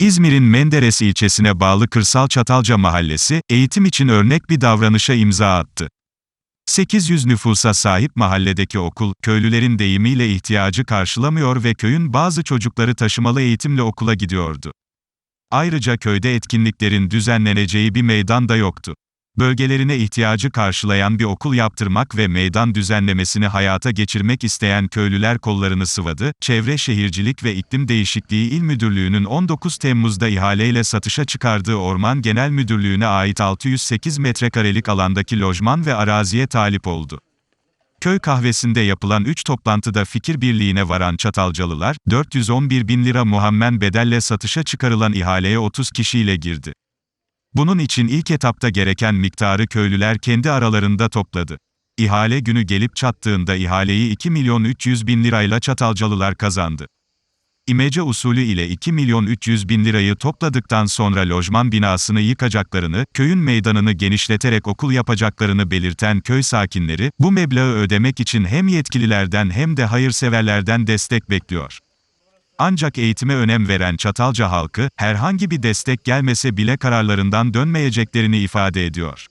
İzmir'in Menderes ilçesine bağlı Kırsal Çatalca Mahallesi, eğitim için örnek bir davranışa imza attı. 800 nüfusa sahip mahalledeki okul, köylülerin deyimiyle ihtiyacı karşılamıyor ve köyün bazı çocukları taşımalı eğitimle okula gidiyordu. Ayrıca köyde etkinliklerin düzenleneceği bir meydan da yoktu. Bölgelerine ihtiyacı karşılayan bir okul yaptırmak ve meydan düzenlemesini hayata geçirmek isteyen köylüler kollarını sıvadı. Çevre Şehircilik ve İklim Değişikliği İl Müdürlüğü'nün 19 Temmuz'da ihaleyle satışa çıkardığı Orman Genel Müdürlüğü'ne ait 608 metrekarelik alandaki lojman ve araziye talip oldu. Köy kahvesinde yapılan 3 toplantıda fikir birliğine varan Çatalcalılar, 411 bin lira muhammen bedelle satışa çıkarılan ihaleye 30 kişiyle girdi. Bunun için ilk etapta gereken miktarı köylüler kendi aralarında topladı. İhale günü gelip çattığında ihaleyi 2 milyon 300 bin lirayla Çatalcalılar kazandı. İmece usulü ile 2 milyon 300 bin lirayı topladıktan sonra lojman binasını yıkacaklarını, köyün meydanını genişleterek okul yapacaklarını belirten köy sakinleri, bu meblağı ödemek için hem yetkililerden hem de hayırseverlerden destek bekliyor. Ancak eğitime önem veren Çatalca halkı, herhangi bir destek gelmese bile kararlarından dönmeyeceklerini ifade ediyor.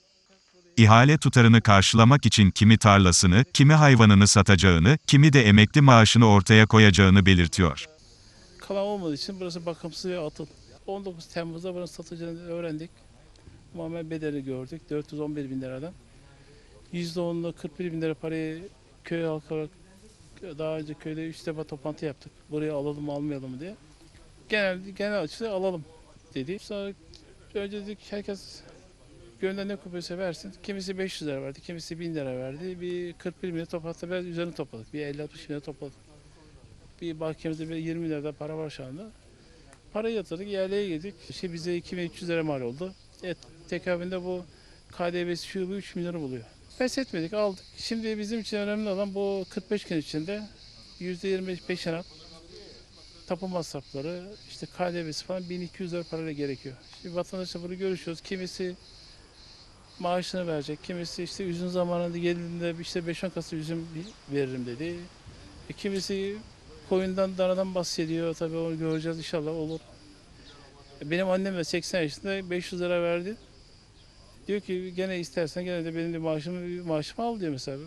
İhale tutarını karşılamak için kimi tarlasını, kimi hayvanını satacağını, kimi de emekli maaşını ortaya koyacağını belirtiyor. Kalan olmadığı için burası bakımsız ve atıl. 19 Temmuz'da buranın satılacağını öğrendik. Muammer bedeli gördük. 411 bin liradan. %10'la 41 bin lira parayı köy halkı olarak daha önce köyde 3 defa toplantı yaptık. Burayı alalım mı almayalım mı diye. Genel, genel açıda alalım dedi. Sonra önce dedik herkes gönlünden ne kopuyorsa versin. Kimisi 500 lira verdi, kimisi 1000 lira verdi. Bir 41 bin lira toplattı. Biraz üzerine topladık. Bir 50-60 bin lira topladık. Bir bahçemizde bir 20 lirada para var şu anda. Parayı yatırdık, ihaleye girdik. İşte bize 2300 lira mal oldu. Evet, tekabinde bu KDV'si şu bu 3 milyonu buluyor. Pes etmedik, aldık. Şimdi bizim için önemli olan bu 45 gün içinde %25 peşinat, tapu masrafları, işte KDV'si falan 1200 lira parayla gerekiyor. Şimdi vatandaşla bunu görüşüyoruz. Kimisi maaşını verecek, kimisi işte üzüm zamanında geldiğinde işte 5-10 kasa üzüm veririm dedi. E, kimisi koyundan, danadan bahsediyor. Tabii onu göreceğiz inşallah olur. Benim annem de 80 yaşında 500 lira verdi. Diyor ki gene istersen gene de benim de maaşımı, maaşımı al diyor mesela.